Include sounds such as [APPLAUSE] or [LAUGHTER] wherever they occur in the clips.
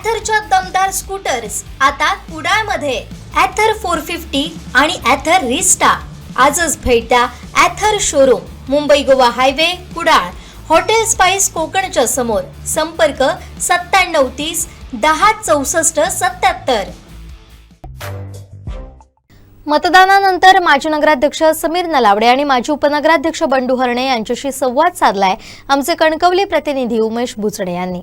ॲथरच्या दमदार स्कूटर्स आता कुडाळमध्ये. ॲथर फोर फिफ्टी आणि ॲथर रिस्टा आजच भेट द्या Ather showroom Mumbai Goa highway Kudal. Hotel spice कोकणच्या समोर. संपर्क सत्त्याण्णव तीस दहा चौसष्ट सत्याहत्तर मतदानानंतर माजी नगराध्यक्ष समीर नलावडे आणि माजी उपनगराध्यक्ष बंडू हरणे यांच्याशी संवाद साधलाय. आमचे कणकवली प्रतिनिधी उमेश बुचडे यांनी.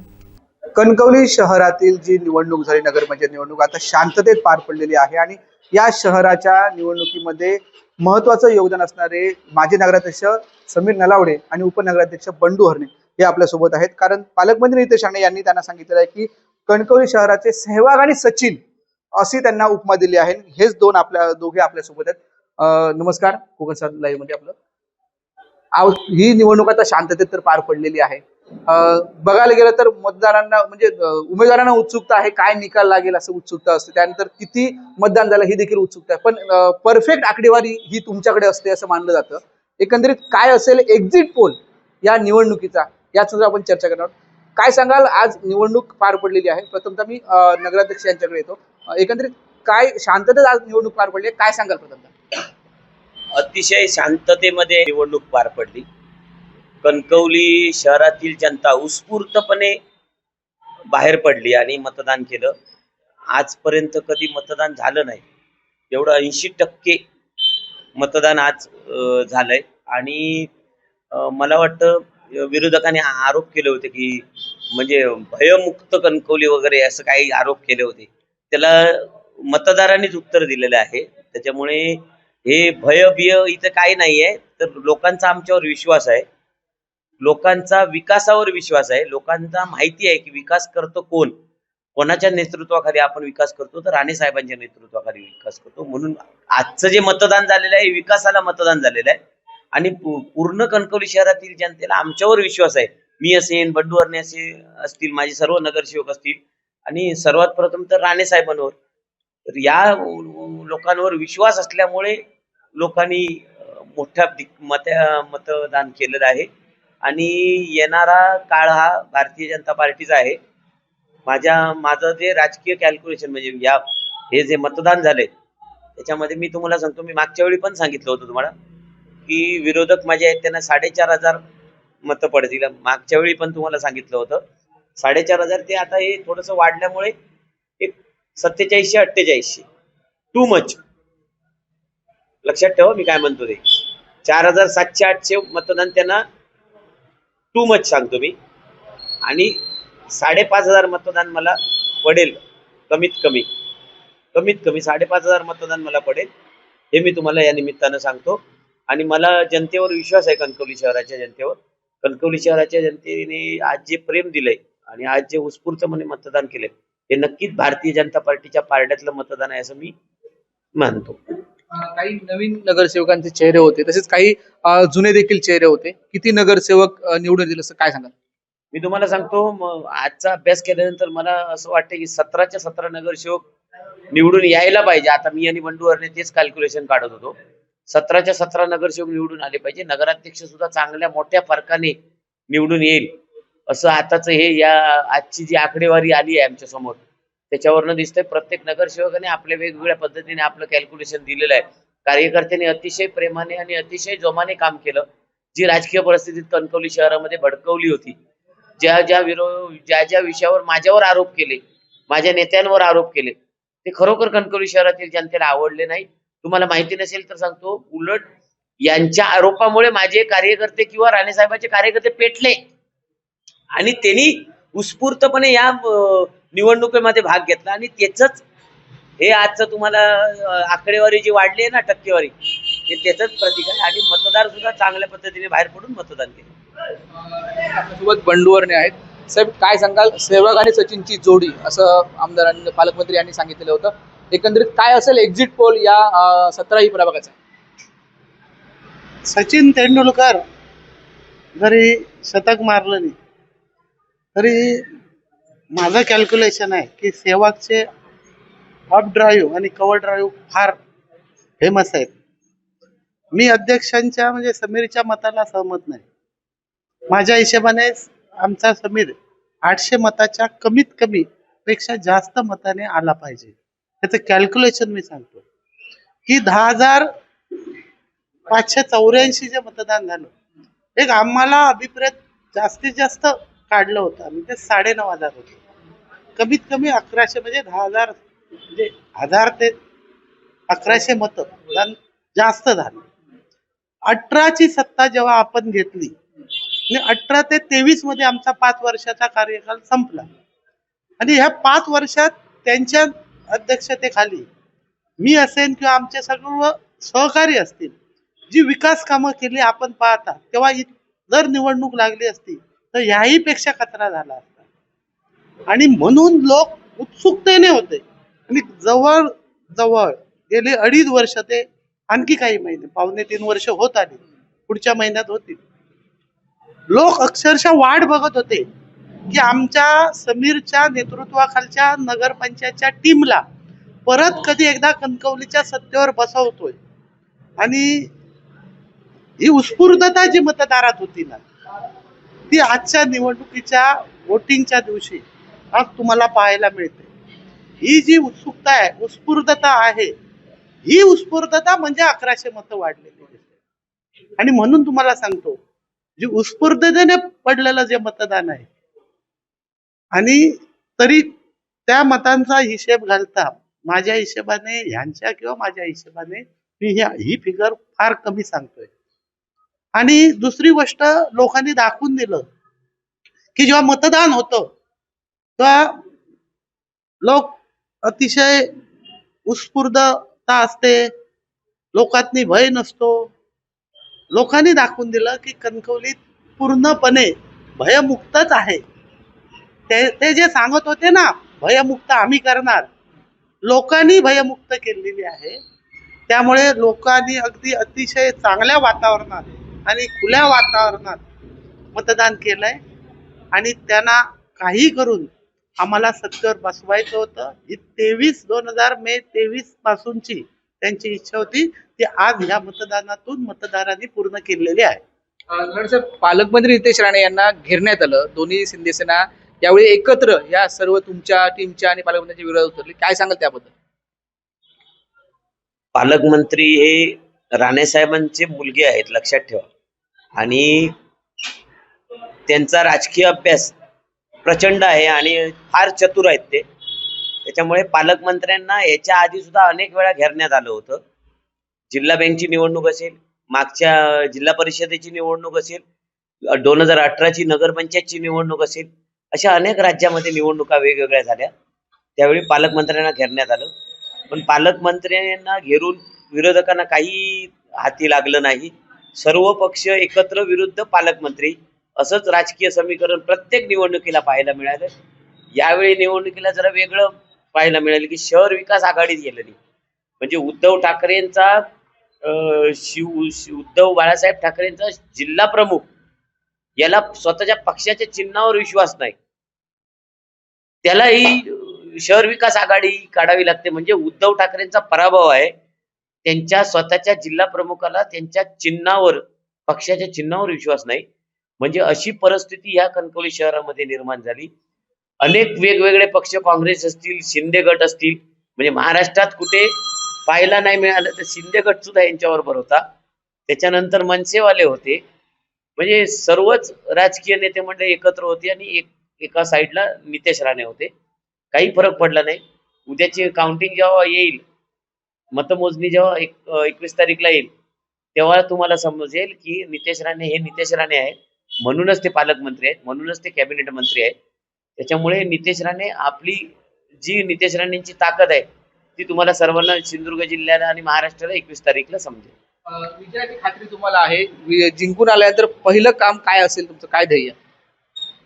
कणकवली शहरातील जी निवडणूक झाली नगरपंचायत निवडणूक आता शांततेत पार पडलेली आहे आणि या शहराच्या निवडणुकीमध्ये महत्वाचं योगदान असणारे माजी नगराध्यक्ष समीर नलावडे आणि उपनगराध्यक्ष बंडू हरणे हे आपल्यासोबत आहेत. कारण पालकमंत्री नितेश राणे यांनी त्यांना सांगितलेलं आहे की कणकवली शहराचे सहवाग आणि सचिन अशी त्यांना उपमा दिली आहे हेच दोन आपल्या दोघे आपल्यासोबत आहेत. अं, नमस्कार. कोकण लाईव्हमध्ये आपलं. ही निवडणूक आता शांततेत तर पार पडलेली आहे. बघायला गेलं तर मतदारांना म्हणजे उमेदवारांना उत्सुकता आहे काय निकाल लागेल असं उत्सुकता असते. त्यानंतर किती मतदान झालं ही देखील उत्सुकता आहे. पण परफेक्ट आकडेवारी ही तुमच्याकडे असते असं मानलं जातं. एकंदरीत काय असेल एक्झिट पोल या निवडणुकीचा याच आपण चर्चा करणार आहोत. काय सांगाल? आज निवडणूक पार पडलेली आहे. प्रथमतः मी नगराध्यक्ष यांच्याकडे येतो. एकंदरीत काय शांततेत आज निवडणूक पार पडली आहे? काय सांगाल प्रथमतः? अतिशय शांततेमध्ये निवडणूक पार पडली. कणकवली शहरातील जनता उत्स्फूर्तपणे बाहेर पडली आणि मतदान केलं. आजपर्यंत कधी मतदान झालं नाही. एवढं ऐंशी टक्के मतदान आज झालंय. आणि मला वाटतं विरोधकांनी आरोप केले होते की म्हणजे भयमुक्त कणकवली वगैरे असं काही आरोप केले होते. त्याला मतदारांनीच उत्तर दिलेलं आहे. त्याच्यामुळे हे भय बिय इथं काही नाहीये. तर लोकांचा आमच्यावर विश्वास आहे. लोकांचा विकासावर विश्वास आहे. लोकांचा माहिती आहे की विकास करतो कोण? कोणाच्या नेतृत्वाखाली आपण विकास करतो? तर राणे साहेबांच्या नेतृत्वाखाली विकास करतो. म्हणून आजचं जे मतदान झालेलं आहे हे विकासाला मतदान झालेलं आहे. आणि पूर्ण कणकवली शहरातील जनतेला आमच्यावर विश्वास आहे. मी असेन बड्डू हरणे असे असतील माझे सर्व नगरसेवक असतील. आणि सर्वात प्रथम तर राणे साहेबांवर. तर या लोकांवर विश्वास असल्यामुळे लोकांनी मोठ्या मत मत्या मतदान केलेलं आहे. आणि येणारा काळ हा भारतीय जनता पार्टीचा आहे. माझ्या माझं जे राजकीय कॅल्क्युलेशन म्हणजे या हे जे मतदान झाले त्याच्यामध्ये मी तुम्हाला सांगतो मी मागच्या वेळी पण सांगितलं होतं तुम्हाला की विरोधक माझे आहेत त्यांना साडेचार हजार मतं पडतील. मागच्या वेळी पण तुम्हाला सांगितलं होतं. साडेचार हजार ते आता हे थोडंसं वाढल्यामुळे एक सत्तेचाळीसशे अठ्ठेचाळीसशे. टू मच लक्षात ठेवा मी काय म्हणतो ते. चार हजार सातशे आठशे मतदान त्यांना टू मच सांगतो मी. आणि साडेपाच हजार मतदान मला पडेल. कमीत कमी. कमीत कमी साडेपाच हजार मतदान मला पडेल. हे मी तुम्हाला या निमित्तानं सांगतो. आणि मला जनतेवर विश्वास आहे कणकवली शहराच्या जनतेवर. कणकवली शहराच्या जनतेने आज जे प्रेम दिलंय आणि आज जे उत्स्फूर्तपणे मतदान केलंय हे नक्कीच भारतीय जनता पार्टीच्या पारड्यातलं मतदान आहे असं मी मानतो. काही नवीन नगरसेवकांचे चेहरे होते तसेच काही जुने देखील चेहरे होते. किती नगरसेवक निवडून दिले असं काय सांगाल? मी तुम्हाला सांगतो आजचा अभ्यास केल्यानंतर मला असं वाटतं की सतराच्या सतरा नगरसेवक निवडून यायला पाहिजे. आता मी आणि बंडू हरणे तेच कॅल्क्युलेशन काढत होतो. सतराच्या सतरा नगरसेवक निवडून आले पाहिजे. नगराध्यक्ष सुद्धा चांगल्या मोठ्या फरकाने निवडून येईल. असं आताच हे या आजची जी आकडेवारी आली आहे आमच्यासमोर त्याच्यावरनं दिसतंय प्रत्येक नगरसेवकाने आपल्या वेगवेगळ्या पद्धतीने आपलं कॅल्क्युलेशन दिलेलं आहे. कार्यकर्त्यांनी अतिशय प्रेमाने आणि अतिशय जोमाने काम केलं. जी राजकीय परिस्थितीत कणकवली शहरामध्ये भडकवली होती. ज्या ज्या विरो ज्या ज्या विषयावर माझ्यावर आरोप केले माझ्या नेत्यांवर आरोप केले ते खरोखर कणकवली शहरातील जनतेला आवडले नाही. तुम्हाला माहिती नसेल तर सांगतो उलट यांच्या आरोपामुळे माझे कार्यकर्ते किंवा राणेसाहेबांचे कार्यकर्ते पेटले. आणि त्यांनी उत्स्फूर्तपणे या निवडणुकीमध्ये भाग घेतला आणि त्याच हे आजचं तुम्हाला आकडेवारी जी वाढली आहे ना टक्केवारी हे त्याच प्रतीक आहे. आणि मतदार सुद्धा चांगल्या पद्धतीने बाहेर पडून मतदान केलं. आपल्यासोबत बंडूवरणे आहेत. साहेब काय सांगाल? सेवक आणि सचिनची जोडी असं आमदारांनी पालकमंत्री यांनी सांगितलेलं होतं. एकंदरीत काय असेल एक्झिट पोल या सतराही प्रभागाचा सचिन तेंडुलकर जरी शतक मारलं नाही तरी माझं कॅल्क्युलेशन आहे की सेवागचे अप ड्राईव्ह आणि कव्हर ड्राईव्ह फार फेमस आहेत. मी अध्यक्षांच्या म्हणजे समीरच्या मताला सहमत नाही. माझ्या हिशोबाने आमचा समीर आठशे मताच्या कमीत कमी पेक्षा जास्त मताने आला पाहिजे. त्याचं कॅल्क्युलेशन मी सांगतो. की दहा हजार पाचशे चौऱ्याऐंशी जे मतदान झालं एक आम्हाला अभिप्रेत जास्तीत जास्त काढलं होतं. आम्ही ते साडे नऊ हजार होतं. कमीत कमी अकराशे म्हणजे दहा हजार म्हणजे हजार ते अकराशे मतं. मतदान जास्त झालं. अठराची सत्ता जेव्हा आपण घेतली आणि अठरा ते तेवीसमध्ये आमचा पाच वर्षाचा कार्यकाल संपला. आणि ह्या पाच वर्षात त्यांच्या अध्यक्षतेखाली मी असेन किंवा आमचे सर्व सहकारी असतील जी विकास कामं केली आपण पाहता तेव्हा जर निवडणूक लागली असती तर याही पेक्षा खतरा झाला असता. आणि म्हणून लोक उत्सुकतेने होते. आणि जवळ जवळ गेले अडीच वर्ष ते आणखी काही महिने पावणे तीन वर्ष होत आली. पुढच्या महिन्यात होतील. लोक अक्षरशः वाट बघत होते की आमच्या समीरच्या नेतृत्वाखालच्या नगरपंचायतच्या टीमला परत कधी एकदा कणकवलीच्या सत्तेवर बसवतोय. आणि ही उत्स्फूर्तता जी मतदारात होती ना ती आजच्या निवडणुकीच्या वोटिंगच्या दिवशी आज तुम्हाला पाहायला मिळते. ही जी उत्सुकता आहे उत्स्फूर्तता आहे ही उत्स्फूर्तता म्हणजे अकराशे मतं वाढलेली दिसते. आणि म्हणून तुम्हाला सांगतो जे उत्स्फूर्ततेने पडलेलं जे मतदान आहे आणि तरी त्या मतांचा हिशेब घालता माझ्या हिशेबाने ह्यांच्या किंवा माझ्या हिशेबाने मी ह्या- ही फिगर फार कमी सांगतोय. आणि दुसरी गोष्ट लोकांनी दाखवून दिलं की जेव्हा मतदान होतं तेव्हा लोक अतिशय उत्स्फूर्तता असते लोकांनी भय नसतो. लोकांनी दाखवून दिलं की कणकवलीत पूर्णपणे भयमुक्तच आहे. ते ते जे सांगत होते ना भयमुक्त आम्ही करणार लोकांनी भयमुक्त केलेली आहे. त्यामुळे लोकांनी अगदी अतिशय चांगल्या वातावरणात आणि खुल्या वातावरणात मतदान केलंय. आणि त्यांना काही करून आम्हाला सत्तेवर बसवायचं होतं. ही तेवीस दोन हजार मे तेवीस पासूनची त्यांची इच्छा होती. ती आज ह्या मतदानातून मतदारांनी पूर्ण केलेली आहे. पालकमंत्री नितेश राणे यांना घेरण्यात आलं. दोन्ही शिंदे सेना यावेळी एकत्र या सर्व तुमच्या टीमच्या आणि पालकमंत्र्यांच्या विरोधात उतरले. काय सांगाल त्याबद्दल? पालकमंत्री हे राणेसाहेबांचे मुलगे आहेत लक्षात ठेवा. आणि त्यांचा राजकीय अभ्यास प्रचंड आहे आणि फार चतुर आहेत ते. त्याच्यामुळे पालकमंत्र्यांना याच्या आधी सुद्धा अनेक वेळा घेरण्यात आलं होतं. जिल्हा बँकची निवडणूक असेल मागच्या जिल्हा परिषदेची निवडणूक असेल दोन हजार अठराची नगरपंचायतची निवडणूक असेल अशा अनेक राज्यामध्ये निवडणुका वेगवेगळ्या झाल्या. त्यावेळी पालकमंत्र्यांना घेरण्यात आलं. पण पालकमंत्र्यांना घेरून विरोधकांना काही हाती लागलं नाही. सर्व पक्ष एकत्र विरुद्ध पालकमंत्री असंच राजकीय समीकरण प्रत्येक निवडणुकीला पाहायला मिळालं. यावेळी निवडणुकीला जरा वेगळं पाहायला मिळालं की शहर विकास आघाडीत गेलेली. नाही म्हणजे उद्धव ठाकरेंचा अं, शिव शिव- उद्धव बाळासाहेब ठाकरेंचा जिल्हा प्रमुख याला स्वतःच्या पक्षाच्या चिन्हावर विश्वास नाही. त्यालाही शहर विकास आघाडी काढावी लागते. म्हणजे उद्धव ठाकरेंचा पराभव आहे. त्यांच्या स्वतःच्या जिल्हा प्रमुखाला त्यांच्या चिन्हावर पक्षाच्या चिन्हावर विश्वास नाही. म्हणजे अशी परिस्थिती या कणकवली शहरामध्ये निर्माण झाली. अनेक वेगवेगळे पक्ष काँग्रेस असतील शिंदे गट असतील म्हणजे महाराष्ट्रात कुठे पाहायला नाही मिळालं तर शिंदे गट सुद्धा यांच्याबरोबर होता. त्याच्यानंतर मनसेवाले होते. म्हणजे सर्वच राजकीय नेते मंडळी एकत्र होते आणि एक एका साईडला नितेश राणे होते. काही फरक पडला नाही. उद्याची काउंटिंग जेव्हा येईल मतमोजणी जेव्हा एक एकवीस तारीखला येईल तेव्हा तुम्हाला समजेल की नितेश राणे हे नितेश राणे आहेत. म्हणूनच ते पालकमंत्री आहेत. म्हणूनच ते कॅबिनेट मंत्री आहेत. त्याच्यामुळे नितेश राणे आपली जी नितेश राणेंची ताकद आहे ती तुम्हाला सर्वांना सिंधुदुर्ग जिल्ह्याला आणि महाराष्ट्राला एकवीस तारीखला समजेल. विजयाची खात्री तुम्हाला आहे. जिंकून आल्यानंतर पहिलं काम काय असेल? तुमचं काय ध्येय?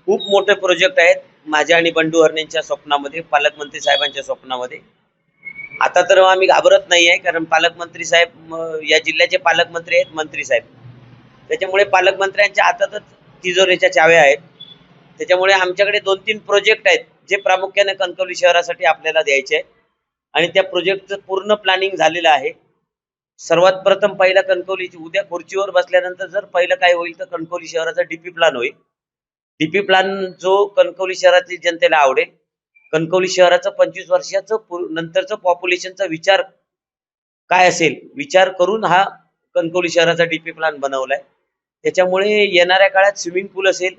खूप मोठे प्रोजेक्ट आहेत. माझ्या आणि बंडू हरणेंच्या स्वप्नामध्ये पालकमंत्री साहेबांच्या स्वप्नामध्ये. आता तर आम्ही घाबरत नाही आहे कारण पालकमंत्री साहेब या जिल्ह्याचे पालकमंत्री आहेत मंत्री साहेब. त्याच्यामुळे पालकमंत्र्यांच्या हातातच तिजोरीच्या चाव्या आहेत. त्याच्यामुळे आमच्याकडे दोन तीन प्रोजेक्ट आहेत जे प्रामुख्याने कणकवली शहरासाठी आपल्याला द्यायचे आहेत. आणि त्या प्रोजेक्टचं पूर्ण प्लॅनिंग झालेलं आहे. सर्वात प्रथम पहिला कणकवलीची उद्या खुर्चीवर बसल्यानंतर जर पहिलं काय होईल तर कणकवली शहराचा डीपी प्लॅन होईल. डीपी प्लॅन जो कणकवली शहरातील जनतेला आवडेल. कणकवली शहराचं पंचवीस वर्षाचं नंतरचं पॉप्युलेशनचा विचार काय असेल? विचार करून हा कणकवली शहराचा डीपी प्लॅन बनवलाय. त्याच्यामुळे येणाऱ्या काळात स्विमिंग पूल असेल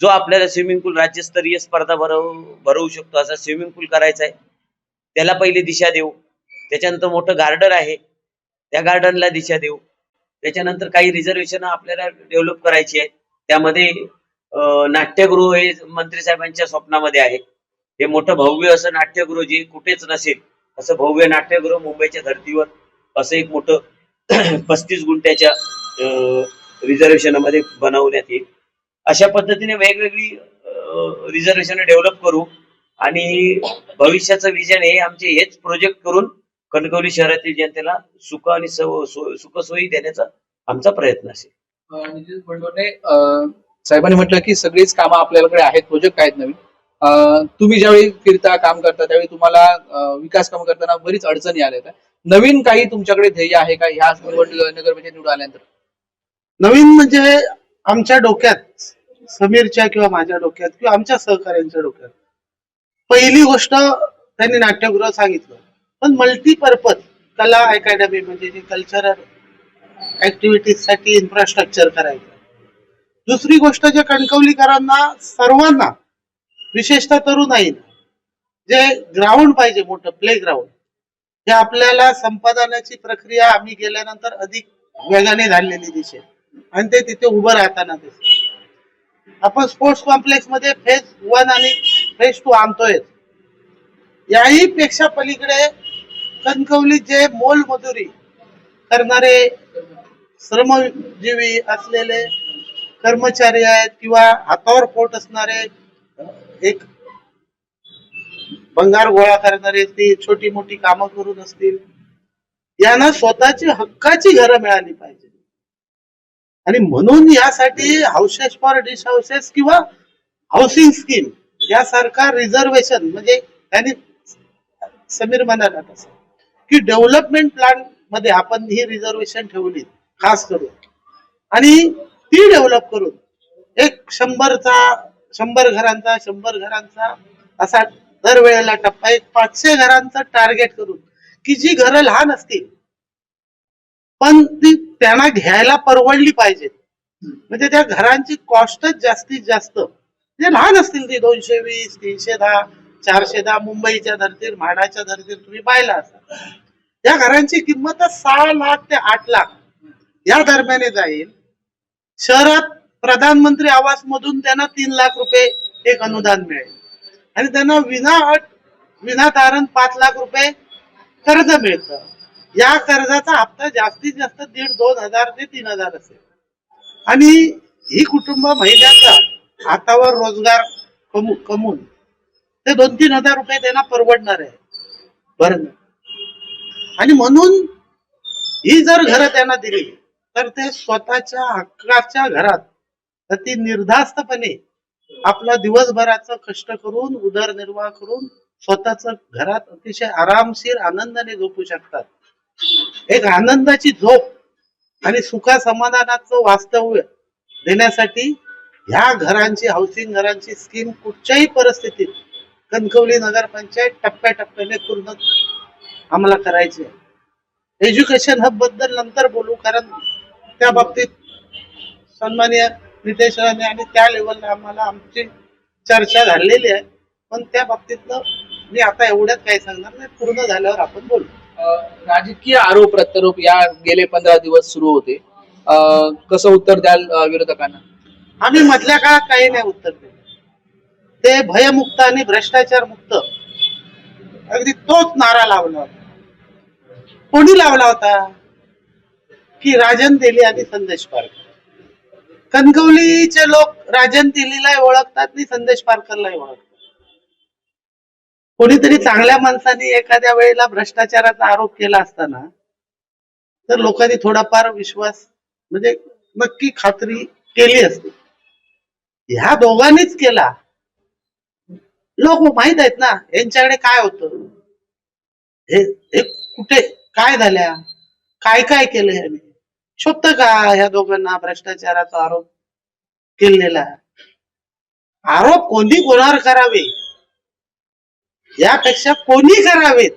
जो आपल्याला स्विमिंग पूल राज्यस्तरीय स्पर्धा भरवू भरवू शकतो असा स्विमिंग पूल करायचा आहे त्याला पहिली दिशा देऊ. त्याच्यानंतर मोठं गार्डन आहे त्या गार्डनला दिशा देऊ. त्याच्यानंतर काही रिझर्वेशन आपल्याला डेव्हलप करायची आहे. त्यामध्ये नाट्यगृह हे मंत्री साहेबांच्या स्वप्नामध्ये आहे. हे मोठं भव्य असं नाट्यगृह जे कुठेच नसेल. असं भव्य नाट्यगृह मुंबईच्या धर्तीवर असं एक मोठं [CLEARS THROAT] पस्तीस गुंठ्याच्या रिझर्वेशनमध्ये बनवण्यात येईल. अशा पद्धतीने वेगवेगळी रिझर्वेशन डेव्हलप करू आणि भविष्याचं विजन हे आमचे हेच प्रोजेक्ट करून कणकवली शहरातील जनतेला सुख आणि सव- सुखसोयी देण्याचा आमचा प्रयत्न असेल. साहेबांनी म्हटलं की सगळीच कामं आपल्याकडे आहेत प्रोजेक्ट आहेत नवीन. तुम्ही ज्यावेळी फिरता काम करता त्यावेळी तुम्हाला विकास काम करताना बरीच अडचणी आल्या आहेत. नवीन काही तुमच्याकडे ध्येय आहे का? ह्या नगरपंचायत निवडून आल्यानंतर? नवीन म्हणजे आमच्या डोक्यात समीरच्या किंवा माझ्या डोक्यात किंवा आमच्या सहकार्यांच्या डोक्यात पहिली गोष्ट त्यांनी नाट्यगृह सांगितलं. पण मल्टीपर्पज कला अकॅडमी म्हणजे जे कल्चरल ऍक्टिव्हिटीजसाठी इन्फ्रास्ट्रक्चर करायचं. दुसरी गोष्ट जे कणकवलीकरांना सर्वांना विशेषतः तरुणाईना जे ग्राउंड पाहिजे मोठं प्ले ग्राउंड हे आपल्याला संपादनाची प्रक्रिया आम्ही गेल्यानंतर अधिक वेगाने झालेली दिसेल. आणि ते तिथे उभं राहताना दिसेल. आपण स्पोर्ट्स कॉम्प्लेक्समध्ये फेज वन आणि फेज टू आणतोय. याही पेक्षा पलीकडे कणकवली जे मोल मजुरी करणारे श्रमजीवी असलेले कर्मचारी आहेत किंवा हातावर पोट असणारे एक भंगार गोळा करणारे ती छोटी मोठी कामं करून असतील. यांना स्वतःची हक्काची घरं मिळाली पाहिजे. आणि म्हणून यासाठी हाऊसेस फॉर डिश हाऊसेस किंवा हाऊसिंग स्कीम यासारखा रिझर्वेशन म्हणजे त्यांनी समीर म्हणाला तसं की डेव्हलपमेंट प्लॅनमध्ये आपण ही रिझर्वेशन ठेवली खास करून. आणि ती डेव्हलप करून एक शंभरचा शंभर घरांचा शंभर घरांचा असा दरवेळेला टप्पा एक पाचशे घरांचं टार्गेट करून की जी घरं लहान असतील. पण ती त्यांना घ्यायला परवडली पाहिजे. म्हणजे त्या घरांची कॉस्टच जास्तीत जास्त. म्हणजे लहान असतील ती दोनशे वीस तीनशे दहा चारशे दहा मुंबईच्या धर्तीवर म्हाडाच्या धर्तीवर तुम्ही पाहिला असाल. या घरांची किंमत सहा लाख ते आठ लाख. या दरम्याने जाईल. शहरात प्रधानमंत्री आवास मधून त्यांना तीन लाख रुपये एक अनुदान मिळेल. आणि त्यांना विना अट विना तारण पाच लाख रुपये कर्ज मिळतं. या कर्जाचा हप्ता जास्तीत जास्त दीड दोन हजार ते तीन हजार असेल. आणि ही कुटुंब महिन्याचा हातावर रोजगार कमू कमवून ते दोन तीन हजार रुपये त्यांना परवडणार आहे. भरण आणि म्हणून ही जर घरं त्यांना दिली तर ते स्वतःच्या हक्काच्या घरात तर ती निर्धास्तपणे आपला दिवसभराचं कष्ट करून उदरनिर्वाह करून स्वतःच घरात अतिशय आरामशीर आनंदाने झोपू शकतात. एक आनंदाची झोप आणि सुखा समाधानाचं वास्तव्य देण्यासाठी ह्या घरांची हाऊसिंग घरांची स्कीम कुठच्याही परिस्थितीत कणकवली नगरपंचायत टप्प्याटप्प्याने पूर्ण आम्हाला करायची एज्युकेशन हबबद्दल नंतर बोलू कारण त्या बाबतीत सन्माननीय राणे आणि त्या लेवलला आम्हाला आमची चर्चा झालेली आहे. पण त्या बाबतीतलं मी आता एवढ्यात काही सांगणार नाही. पूर्ण झाल्यावर आपण बोलू. राजकीय आरोप प्रत्यारोप या गेले पंधरा दिवस सुरू होते. कसं उत्तर द्याल विरोधकांना? आम्ही मधल्या काळात काही नाही उत्तर दिलं. ते भयमुक्त आणि भ्रष्टाचार मुक्त. अगदी तोच नारा लावला होता. कोणी लावला होता? की राजन तेली आणि संदेश पारकर. कणकवलीचे लोक राजन तेलीला ओळखतात आणि संदेश पारकरलाही ओळखतात. कोणीतरी चांगल्या माणसाने एखाद्या वेळेला भ्रष्टाचाराचा आरोप केला असताना तर लोकांनी थोडाफार विश्वास म्हणजे नक्की खात्री केली असते. ह्या दोघांनीच केला. लोक माहीत आहेत ना यांच्याकडे काय होतं? हे हे कुठे काय झाल्या? काय काय केलं ह्याने? शोभत का ह्या दोघांना भ्रष्टाचाराचा आरोप केलेला? आरोप कोणी कोणावर करावे? यापेक्षा कोणी करावेत?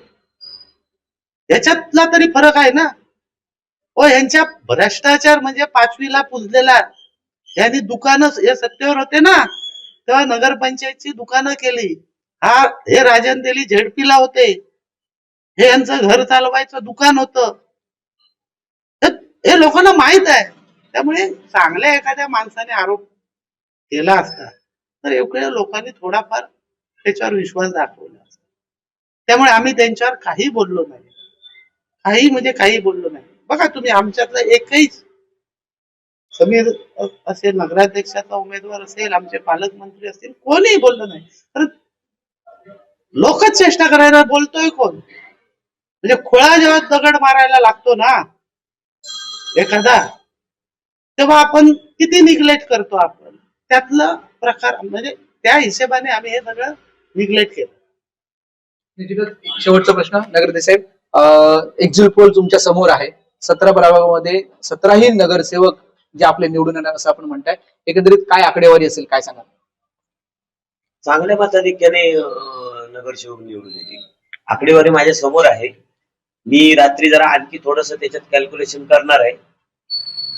याच्यातला तरी फरक आहे ना? ओ यांच्या भ्रष्टाचार म्हणजे पाचवीला पुजलेला. यांनी दुकानं हे सत्तेवर होते ना? तेव्हा नगरपंचायतची दुकानं केली. हा हे राजन तेली झेडपीला होते. हे यांचं घर चालवायचं दुकान होतं. हे लोकांना माहीत आहे. त्यामुळे चांगल्या एखाद्या माणसाने आरोप केला असता तर एवढ्या लोकांनी थोडाफार त्याच्यावर विश्वास दाखवला असता. त्यामुळे आम्ही त्यांच्यावर काही बोललो नाही. काही म्हणजे काही बोललो नाही. बघा तुम्ही आमच्यातला एकही समीर असेल नगराध्यक्षाचा उमेदवार असेल आमचे पालकमंत्री असतील कोणीही बोललं नाही. तर लोकच चेष्टा करायला बोलतोय कोण? म्हणजे खोळा जेव्हा दगड मारायला लागतो ना एखादा. तेव्हा आपण किती निग्लेक्ट करतो आपण? त्यातलं प्रकार म्हणजे त्या हिशेबाने आम्ही हे सगळं निग्लेक्ट केलं. शेवटचा प्रश्न नगरदेव साहेब. एक्झिट पोल तुमच्यासमोर आहे. सतरा प्रभागामध्ये सतराही नगरसेवक जे आपले निवडून येणार असं आपण म्हणताय. एकंदरीत काय आकडेवारी असेल काय सांगा चांगल्या मताधिक्याने नगरसेवक निवडून येतील. आकडेवारी माझ्यासमोर आहे. मी रात्री जरा आणखी थोडस त्याच्यात कॅल्क्युलेशन करणार आहे.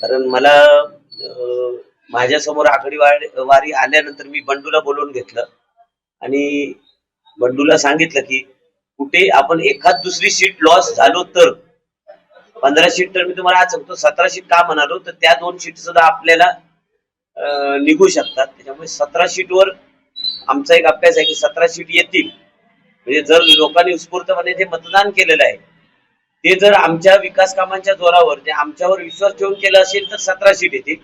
कारण मला माझ्यासमोर माझ्यासमोर आकडेवारी वारी आल्यानंतर मी बंडूला बोलवून घेतलं. आणि बंडूला सांगितलं की कुठे आपण एखाद दुसरी सीट लॉस झालो तर पंधरा सीट तर मी तुम्हाला आज सांगतो सतरा सीट का म्हणालो तर त्या दोन सीट सुद्धा आपल्याला निघू शकतात. त्याच्यामुळे सतरा सीटवर आमचा एक अभ्यास आहे की सतरा सीट येतील. म्हणजे जर लोकांनी उत्स्फूर्तपणे जे मतदान केलेलं आहे ते जर आमच्या विकास कामांच्या जोरावर जे आमच्यावर विश्वास ठेवून केलं असेल तर सतरा सीट येतील.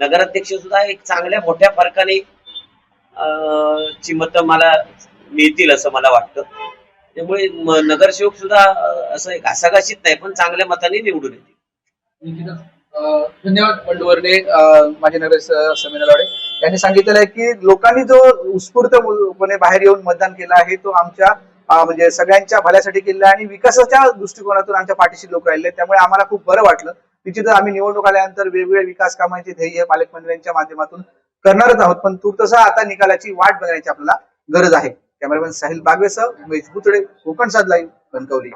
नगराध्यक्ष सुद्धा एक चांगल्या मोठ्या फरकाने अं, ची मतं मला मिळतील असं मला वाटतं. त्यामुळे नगरसेवक सुद्धा असं एक घासाघाशीत नाही पण चांगल्या मताने निवडून येतील. धन्यवाद पंडवर्णे माझे नगर समीर लाडे यांनी सांगितलेलं आहे की लोकांनी जो उत्स्फूर्तपणे बाहेर येऊन मतदान केलं आहे तो आमच्या म्हणजे सगळ्यांच्या भल्यासाठी केलेलं आणि विकासाच्या दृष्टिकोनातून आमच्या पाठीशी लोक राहिले त्यामुळे आम्हाला खूप बरं वाटलं. निश्चितच आम्ही निवडणूक आल्यानंतर वेगवेगळ्या विकास कामांचे ध्येय पालकमंत्र्यांच्या माध्यमातून करणारच आहोत. पण तूर्तसा आता निकालाची वाट बघण्याची आपल्याला गरज आहे. कॅमेरामॅन साहिल बागवेसह उमेश बुतडे कोकण साध कणकवली.